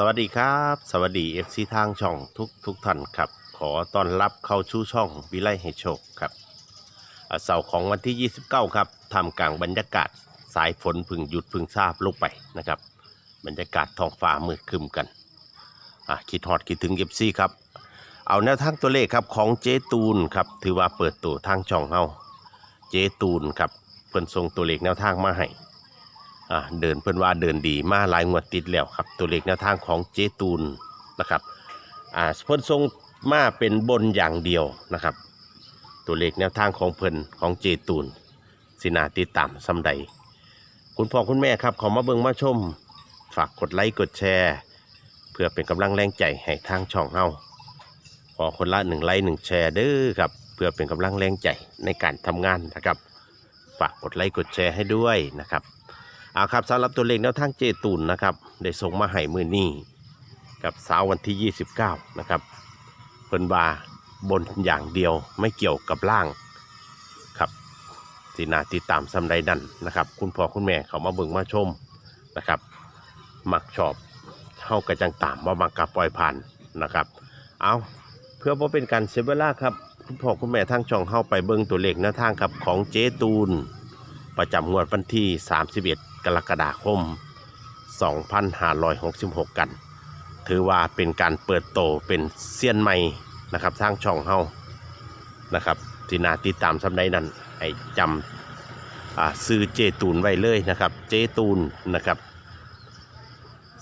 สวัสดีครับ สวัสดีเอฟซีทางช่องทุกทุกท่านครับ ขอต้อนรับเข้าชูช่องวิไลให้โชคครับเสาร์ของวันที่ 29 ครับทำกลางบรรยากาศสายฝนพึ่งหยุดพึ่งทราบลงไปนะครับ บรรยากาศท้องฟ้ามืดครึมกันคิดฮอดคิดถึงเอฟซีครับ เอาแนวทางตัวเลขครับของเจตูนครับถือว่าเปิดตัวทางช่องเฮาเจตูนครับเพิ่นส่งตัวเลขแนวทางมาให้ อ่าเดินเพิ่นว่าเดินดีมาหลายงวดติดแล้วครับ ตัวเลขแนวทางของเจตูนนะครับอ่าเพิ่นทรงมาเป็นบนอย่างเดียวนะครับ ตัวเลขแนวทางของเพิ่นของเจตูนสินาติดตามซำใด คุณพ่อคุณแม่ครับขามาเบิ่งมาชม ฝากกดไลค์กดแชร์ เพื่อเป็นกำลังแรงใจให้ทางช่องเฮาขอคนละหนึ่งไลค์หนึ่งแชร์เด้อครับเพื่อเป็นกำลังแรงใจในการทำงานนะครับ ฝากกดไลค์กดแชร์ให้ด้วยนะครับ อาครับสำหรับตัวเลขแนวทางเจตูนนะครับได้ส่งมาให้มือนี้กับสาววันที่ 29 นะครับเพิ่นว่าบนอย่างเดียวไม่เกี่ยวกับล่างครับสีนาติดตามสำใดนั่นนะครับ คุณพ่อคุณแม่เขามาเบิ่งมาชมนะครับ มักชอบเข้ากระจังตามว่ามักกับปล่อยผ่านนะครับ เอาเพื่อบ่าเป็นการเสียเวล่าครับคุณพ่อคุณแม่ทางช่องเข้าไปเบิ่งตัวเลขแนวทางครับของเจตูน ประจำงวดวันที่ 31 รกฎาคม 2566 กัน ถือว่าเป็นการเปิดโตเป็นเซียนใหม่นะครับทางช่องเฮานะครับที่นาติดตามสำได้นั้นให้จำอ่าซื้อเจตูนไว้เลยนะครับ เจตูนนะครับ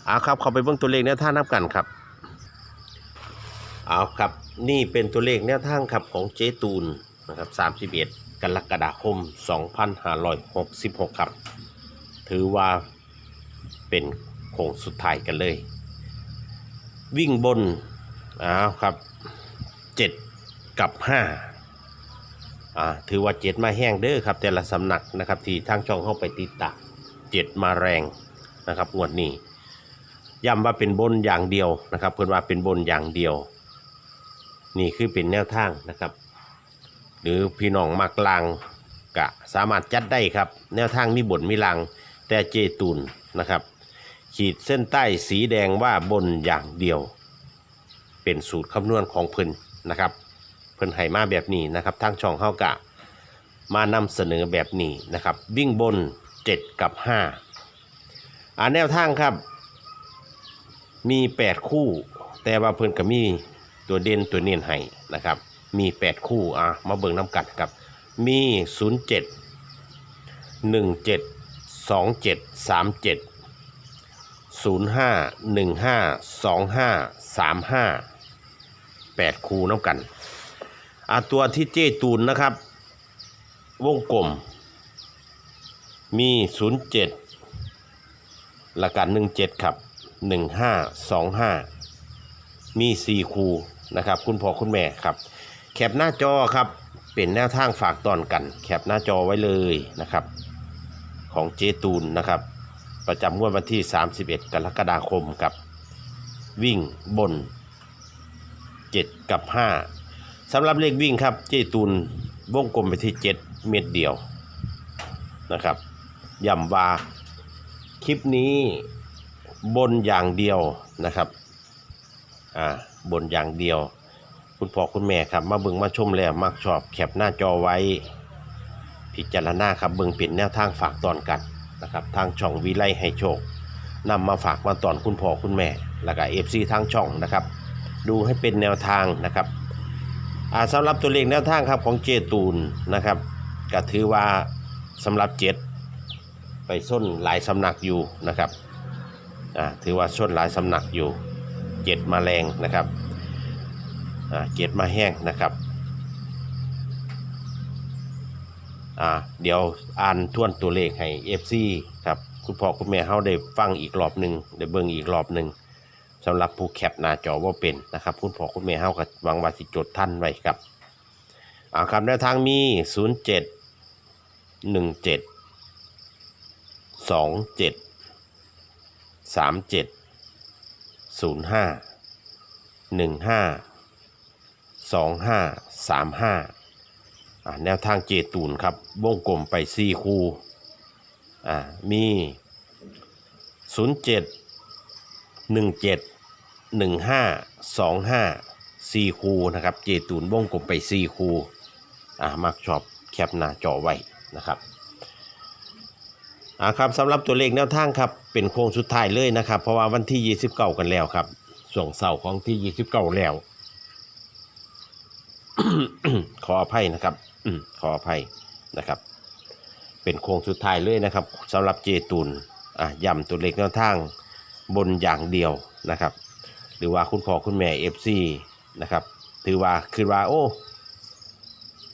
เอาครับเข้าไปเบิ่งตัวเลขแนวทางนับกันครับเอาครับนี่เป็นตัวเลขแนวทางครับของเจตูนนะครับ31กรกฎาคม 2566 ครับ ถือว่าเป็นโค้งสุดท้ายกันเลย วิ่งบนอ้าวครับ7กับ5อ่าถือว่า7มาแห้งเด้อครับ แต่ละสำนักนะครับที่ทางช่องเข้าไปติดตาม7มาแรงนะครับงวดนี้ย้ำว่าเป็นบนอย่างเดียวนะครับเพื่อนว่าเป็นบนอย่างเดียว นี่คือเป็นแนวทางนะครับ หรือพี่น้องมักลางกะสามารถจัดได้ครับ แนวทางมีบนมีลาง แต่เจตูนนะครับ ขีดเส้นใต้สีแดงว่าบนอย่างเดียว เป็นสูตรคำนวณของเพิ่นนะครับ เพิ่นให้มาแบบนี้นะครับทางช่องเฮากะ มานำเสนอแบบนี้นะครับ วิ่งบน 7 กับ 5อ่าแนวทางครับ มี 8 คู่ แต่ว่าเพิ่นก็มีตัวเด่นตัวเนียนให้นะครับ มี 8 คู่อะมาเบิ่งน้ำกัดครับ มี 0 7 1 7 2 7 3 7 0 5 1 5 2 5 3 5 8คูน้ำกันอะตัวที่เจตูนนะครับ วงกลม มี0 7ละกัน1 7ครับ1 5 2 5มี4คูนะครับ คุณพ่อคุณแม่ครับ แคปหน้าจอครับเป็นแนวทางฝากตอนกัน แคปหน้าจอไว้เลยนะครับ ของเจตูนนะครับ ประจำงวดวันที่ 31 กรกฎาคมกับวิ่งบน 7 กับ 5สำหรับเลขวิ่งครับเจตูนวงกลมไปที่ 7 เม็ดเดียวนะครับย้ำว่าคลิปนี้บนอย่างเดียวนะครับอ่าบนอย่างเดียว คุณพ่อคุณแม่ครับ มาเบิ่งมาชมแล้วมักชอบแคปหน้าจอไว้ พิจารณาครับเบิ่งเป็นแนวทางฝากตอนกันนะครับทางช่องวิไลให้โชคนำมาฝากมาตอนคุณพ่อคุณแม่ แล้วก็เอฟซีทางช่องนะครับ ดูให้เป็นแนวทางนะครับอาสำหรับตัวเลขแนวทางครับของเจตูนนะครับก็ถือว่าสำหรับเจ็ดไปส้นหลายสำนักอยู่นะครับถือว่าส้นหลายสำนักอยู่เจ็ดมาแรงนะครับเจ็ดมาแห้งนะครับ อ่าเดี๋ยวอ่านทวนตัวเลขให้ FC ครับคุณพ่อคุณแม่เฮาได้ฟังอีกรอบหนึ่งได้เบิ่งอีกรอบหนึ่งสำหรับผู้แคปหน้าจอว่าเป็นนะครับคุณพ่อคุณแม่เฮาก็หวังว่าสิจดท่านไว้ครับอ่าครับแนวทางมี 07 17 27 37 05 15 25 35อ่า แนวทางเจตูนครับ วงกลมไปสี่คู่มี 0 7หนึ่งเจ็ดหนึ่งห้าสองห้าซีคูนะครับ เจตูนวงกลมไปสี่คูอ่ามักชอบแคปหน้าจอไว้นะครับอ่าครับสำหรับตัวเลขแนวทางครับ เป็นโค้งสุดท้ายเลยนะครับ เพราะว่าวันที่ 29 กันแล้วครับส่วงเสาร์ของที่ 29 แล้ว ขออภัยนะครับ อืมขออภัยนะครับ เป็นโค้งสุดท้ายเลยนะครับสำหรับเจตูนอะย้ำตัวเลขแนวทางบนอย่างเดียวนะครับ หรือว่าคุณพ่อคุณแม่เอฟซีนะครับ ถือว่าคือว่าโอ้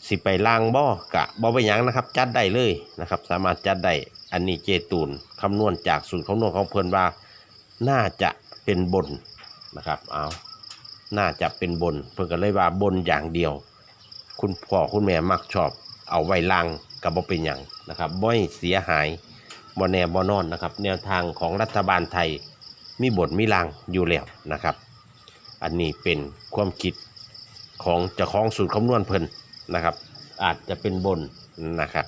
สิไปล่างบ่กะบ่ไปยังนะครับ จัดได้เลยนะครับ สามารถจัดได้อันนี้เจตูนคำนวณจากสูตรคำนวณของเพิ่อนว่า น่าจะเป็นบนนะครับเอาน่าจะเป็นบน เพิ่นก็เลยว่าบนอย่างเดียว คุณพ่อคุณแม่มักชอบ เอาไว้ล่างกับบ่เป็นหยังนะครับบ่ให้เสียหายบ่แน่บ่นอนนะครับ แนวทางของรัฐบาลไทยมีบทมีลางอยู่แล้วนะครับ อันนี้เป็นความคิดของเจ้าของสูตรคำนวณเพิ่นนะครับ อาจจะเป็นบนนะครับ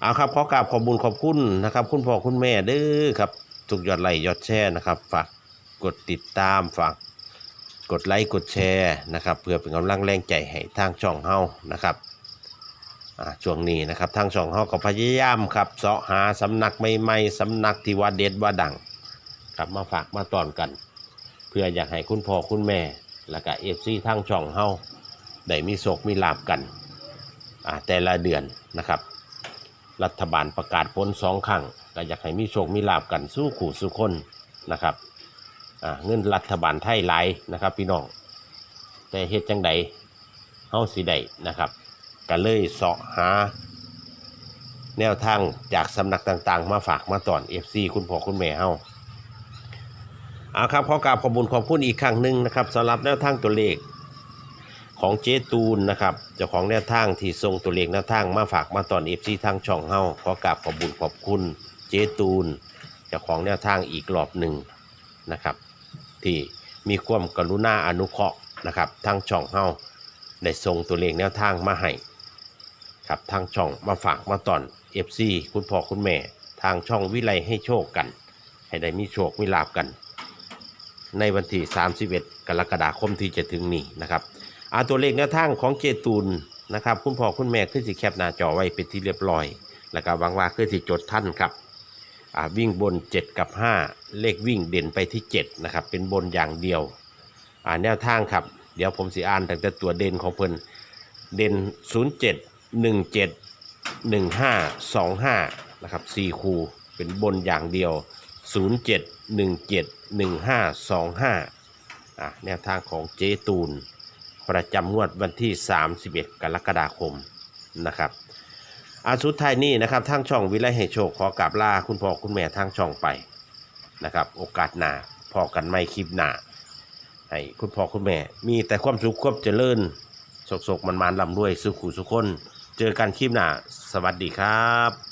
เอาครับขอกราบขอบบุญขอบคุณนะครับ คุณพ่อคุณแม่เด้อครับทุกยอดไลค์ยอดแชร์นะครับ ฝากกดติดตามฝาก กดไลค์กดแชร์นะครับเพื่อเป็นกำลังแรงใจให้ทางช่องเฮานะครับช่วงนี้นะครับทางช่องเฮาก็พยายามครับเสาะหาสำนักใหม่ๆสำนักที่ว่าเด็ดว่าดังครับมาฝากมาตอนกัน เพื่ออยากให้คุณพ่อคุณแม่ แล้วก็เอฟซีทางช่องเฮาได้มีโศกมีลาบกันแต่ละเดือนนะครับ รัฐบาลประกาศผลสองครั้งก็อยากให้มีโชคมีลาบกันสู้ขู่สู้คนนะครับ เงินรัฐบาลไทยหลายนะครับ พี่น้อง แต่เฮ็ดจังใดเฮาสิได้นะครับก็เลยเสาะหา แนวทางจากสำนักต่างๆ มาฝากมาตอน FC คุณพ่อคุณแม่เฮาเอาครับขอกราบขอบคุญขอบคุณอีกครั้งหนึ่งนะครับสำหรับแนวทางตัวเลขของเจตูนนะครับเจ้าของแนวทางที่ส่งตัวเลขแนวทางมาฝากมาตอนเอฟซีทางช่องเฮาขอกราบขอบบุญขอบคุณเจตูนเจ้าของแนวทางอีกรอบหนึ่งนะครับ ที่มีความกรุณาอนุเคราะห์นะครับทางช่องเฮาได้ส่งตัวเลขแนวทางมาให้ครับทางช่องมาฝากมาตอนเอฟซีคุณพ่อคุณแม่ ทางช่องวิไลให้โชคกัน ให้ได้มีโชคมีลาบกัน ในวันที่ 31 กรกฎาคมที่จะถึงนี้นะครับอาตัวเลขแนวทางของเจตูนนะครับ คุณพ่อคุณแม่ขึ้นสิแคปหน้าจอไว้เป็นที่เรียบร้อย แล้วก็หวังว่าขึ้นสิจดท่านครับ วิ่งบน 7 กับ 5 เลขวิ่งเด่นไปที่ 7 นะครับ เป็นบนอย่างเดียวอ่าแนวทางครับ เดี๋ยวผมสิอ่านตั้งแต่ตัวเด่นของเพิ่นเด่น 07 17 15 25 นะครับ4คูเป็นบนอย่างเดียว 07 17 15 25อ่าแนวทางของเจตูน ประจำงวดวันที่ 31 กรกฎาคมนะครับ อาสุดท้ายนี้นะครับทางช่องวิไลให้โชคขอกราบลาคุณพ่อคุณแม่ทางช่องไปนะครับ โอกาสหน้าพอกันไม่คลิปหน้าให้คุณพ่อคุณแม่ มีแต่ความสุขความเจริญสกๆมันๆลำด้วยสุขุสุขคน เจอกันคลิปหน้า สวัสดีครับ